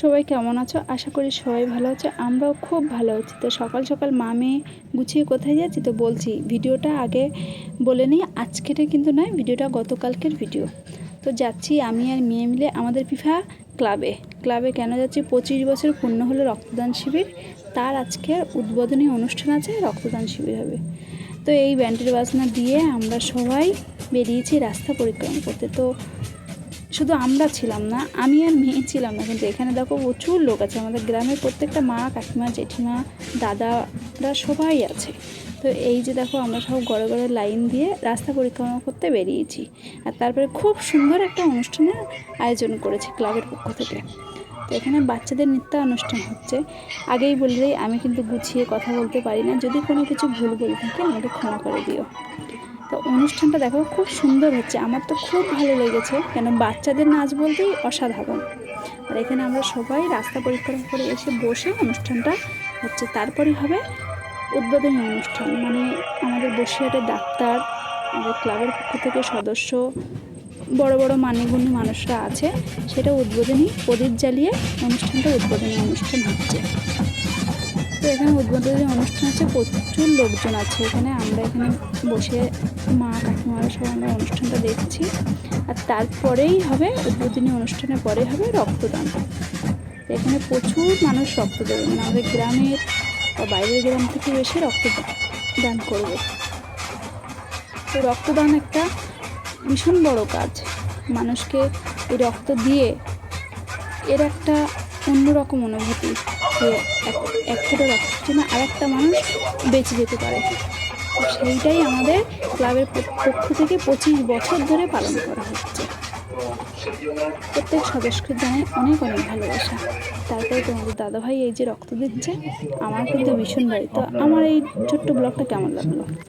সবাই কেমন আছো? আশা করি সবাই ভালো আছো। আমরাও খুব ভালো আছি। তো সকাল সকাল মামে গুছিয়ে কোথায় যাচ্ছি? তো বলছি, ভিডিওটা আগে বলে নিই আজকের কিন্তু নয়, ভিডিওটা গতকালকের ভিডিও। তো যাচ্ছি আমি আর মেয়ে মিলে আমাদের ফিফা ক্লাবে। ক্লাবে কেন যাচ্ছি? পঁচিশ বছর পূর্ণ হলো রক্তদান শিবির। তার আজকের উদ্বোধনী অনুষ্ঠান আছে, রক্তদান শিবির হবে। তো এই ব্যান্ডের বাজনা দিয়ে আমরা সবাই বেরিয়েছি রাস্তা পরিক্রমা করতে। তো শুধু আমরা ছিলাম না, আমি আর মেয়ে ছিলাম না। কিন্তু এখানে দেখো প্রচুর লোক আছে। আমাদের গ্রামের প্রত্যেকটা মা, কাকিমা, জেঠিমা দাদারা সবাই আছে। তো এই যে দেখো আমরা সব গড়ে গড়ে লাইন দিয়ে রাস্তা পরিক্রমা করতে বেরিয়েছি। আর তারপরে খুব সুন্দর একটা অনুষ্ঠানের আয়োজন করেছে ক্লাবের পক্ষ থেকে। তো এখানে বাচ্চাদের নৃত্য অনুষ্ঠান হচ্ছে। আগেই বলে দিই আমি কিন্তু গুছিয়ে কথা বলতে পারি না। যদি কোনো কিছু ভুল বলে থাকি আমাকে ক্ষমা করে দিও। তো অনুষ্ঠানটা দেখো খুব সুন্দর হচ্ছে। আমার তো খুব ভালো লেগেছে। কেন বাচ্চাদের নাচ বলতেই অসাধারণ। আর এখানে আমরা সবাই রাস্তা পরিক্রমা করে এসে বসে অনুষ্ঠানটা হচ্ছে। তারপরে হবে উদ্বোধনী অনুষ্ঠান। মানে আমাদের বসিরহাটের ডাক্তার, আমাদের ক্লাবের পক্ষ থেকে সদস্য, বড় বড় মান্যগণ্য মানুষরা আছে। সেটা উদ্বোধনী, প্রদীপ জ্বালিয়ে অনুষ্ঠানটা উদ্বোধনী অনুষ্ঠান হচ্ছে। তো এখানে উদ্বোধনী অনুষ্ঠান আছে, প্রচুর লোকজন আছে এখানে। আমরা এখানে বসে মা কাকিমারা সব আমরা অনুষ্ঠানটা দেখছি। আর তারপরেই হবে উদ্বোধনী অনুষ্ঠানের পরে হবে রক্তদান। এখানে প্রচুর মানুষ রক্ত দেবে মানে আমাদের গ্রামের বা বাইরের গ্রাম থেকে এসে রক্তদান দান করবে। তো রক্তদান একটা ভীষণ বড় কাজ। মানুষকে এই রক্ত দিয়ে এর একটা অন্যরকম অনুভূতি যে এক ফোঁটা রক্তের জন্য আর একটা মানুষ বেঁচে যেতে পারে। সেইটাই আমাদের ক্লাবের পক্ষ থেকে পঁচিশ বছর ধরে পালন করা হচ্ছে। প্রত্যেক সদস্যকে জানাই অনেক অনেক ভালোবাসা। তারপরে তোমাদের দাদাভাই এই যে রক্ত দিচ্ছে, আমার কিন্তু ভীষণ ভালো তো আমার এই ছোট্ট ব্লগটা কেমন লাগল?